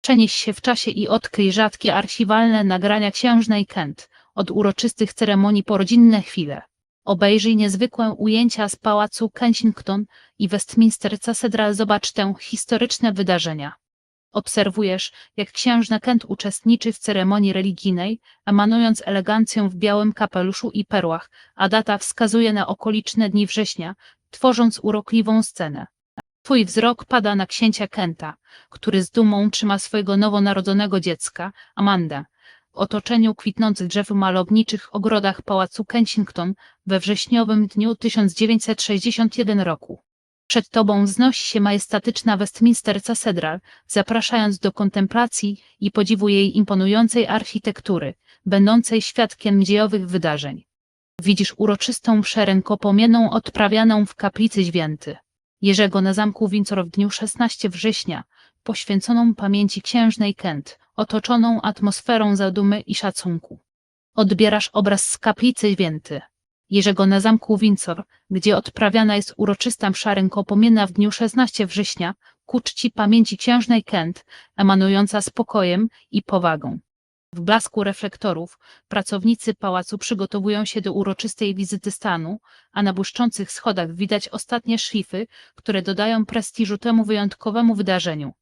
Przenieś się w czasie i odkryj rzadkie archiwalne nagrania księżnej Kent, od uroczystych ceremonii po rodzinne chwile. Obejrzyj niezwykłe ujęcia z pałacu Kensington i Westminster Cathedral. Zobacz te historyczne wydarzenia. Obserwujesz, jak księżna Kent uczestniczy w ceremonii religijnej, emanując elegancją w białym kapeluszu i perłach, a data wskazuje na okoliczne dni września, tworząc urokliwą scenę. Twój wzrok pada na księcia Kenta, który z dumą trzyma swojego nowonarodzonego dziecka, Amandę, w otoczeniu kwitnących drzew malowniczych ogrodach pałacu Kensington we wrześniowym dniu 1961 roku. Przed tobą wznosi się majestatyczna Westminster Cathedral, zapraszając do kontemplacji i podziwu jej imponującej architektury, będącej świadkiem dziejowych wydarzeń. Widzisz uroczystą mszę rękopomienną odprawianą w kaplicy święty Jerzego na zamku Windsor w dniu 16 września, poświęconą pamięci księżnej Kent, otoczoną atmosferą zadumy i szacunku. Odbierasz obraz z kaplicy święty Jerzego na zamku Windsor, gdzie odprawiana jest uroczysta msza rękopomienna w dniu 16 września ku czci pamięci księżnej Kent, emanująca spokojem i powagą. W blasku reflektorów pracownicy pałacu przygotowują się do uroczystej wizyty stanu, a na błyszczących schodach widać ostatnie szlify, które dodają prestiżu temu wyjątkowemu wydarzeniu.